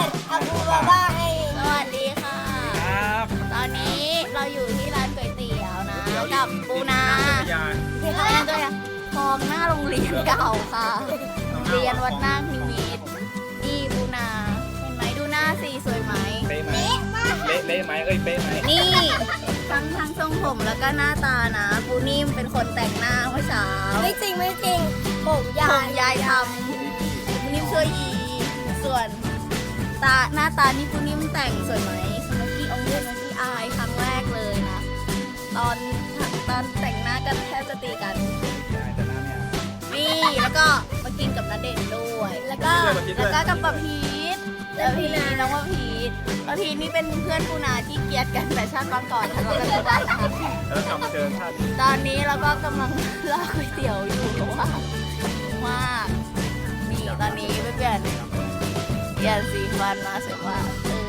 แต่อากูบาบ้าให้สวัสดีค่ะ ครับตอนนี้เราอยู่ที่ร้านก๋วยเตี๋ยวนะเดี๋ยวกับปูนายาอะไรนะตัวเนี่ยคลองหน้าโรงเรียนเก่าค่ะโรงเรียนวัดนาคนิมิตรนี่ปูนา เห็นไหมดูหน้าสีสวยไหม เป๊ะไหมเละเละไหมเอ้ยเป๊ะไหมนี่ทั้งทั้งทรงผมแล้วก็หน้าตานะ ปูนิ่มเป็นคนแต่งหน้าเมื่อเช้า ไม่จริงไม่จริงผมยาผมยายทำ ตาหน้าตานี่ปูนิ่มแต่งสวยไหมสโมกี้องเล่นสโมกี้อายครั้งแรกเลยนะ ตอนตอนแต่งหน้ากันแทบจะตีกันได้แต่หน้าเนี่ยนี่แล้วก็มากินกับนาเด่นด้วย แล้วก็ด้วยมากินด้แล้ววยก็กับปะพีทแล้วพีน้องปะพีทปะพีทนี่เป็นเพื่อนปูนาที่เกลียดกันแต่ชาติปางก่อนทะเลาะกันทุกวันนะคะแล้วกลับมาเจอท่านี้ตอนนี้เราก็กำลังลอกก๋วยเตี๋ยวอยู่เพราะว่าหิวมากนี่ตอนนี้ไปเปลี่ยน เปลี่ยนสี